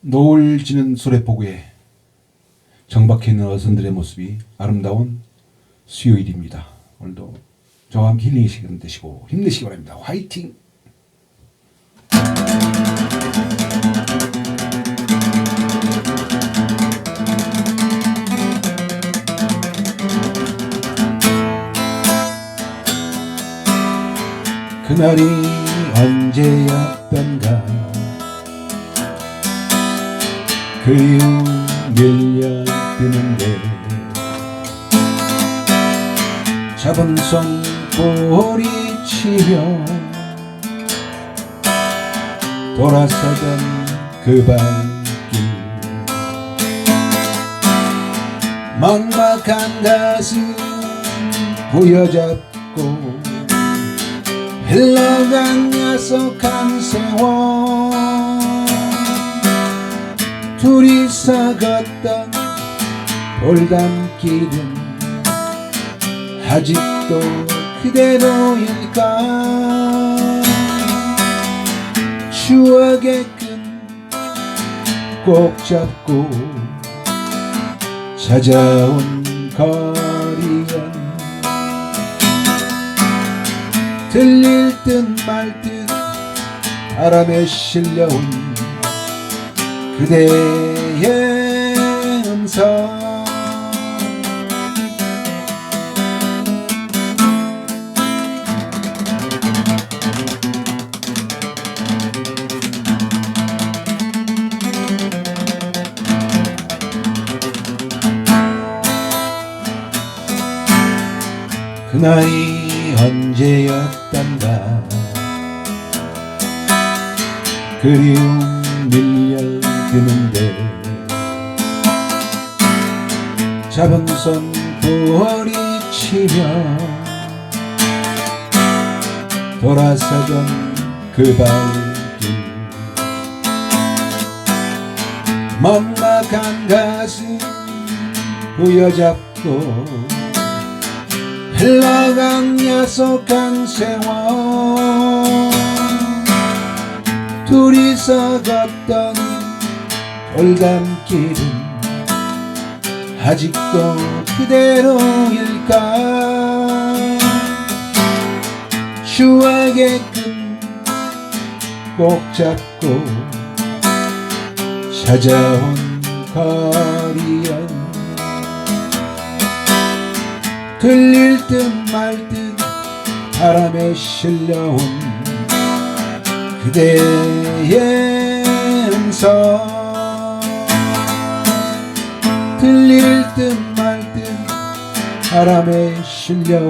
노을 지는 수레포구에 정박해 있는 어선들의 모습이 아름다운 수요일입니다. 오늘도 저와 함께 힐링의 시간 되시고 힘내시기 바랍니다. 화이팅! 그날이 언제였던가 그리움 밀려드는데 손 꼬리치며 돌아서던 그 발길. 막막한 가슴 부여잡고 흘러간 야속한 세월 둘이서 걷던 돌담길은 아직도 그대로일까? 추억의 끈꼭 잡고 찾아온 거리엔 들릴 듯 말 듯 바람에 실려온 그대의 음성. 그날이 언제였던가? 그리움 밀려 드는데 잡은 손 부어리치며 돌아서던 그 발길 막막한 가슴 부여잡고 흘러간 야속한 세월 둘이서 걷던 돌담길은 아직도 그대로일까? 추억의 끈꼭 잡고 찾아온 거리엔 들릴 듯 말 듯 바람에 실려온 그대의 음성 바람에 실려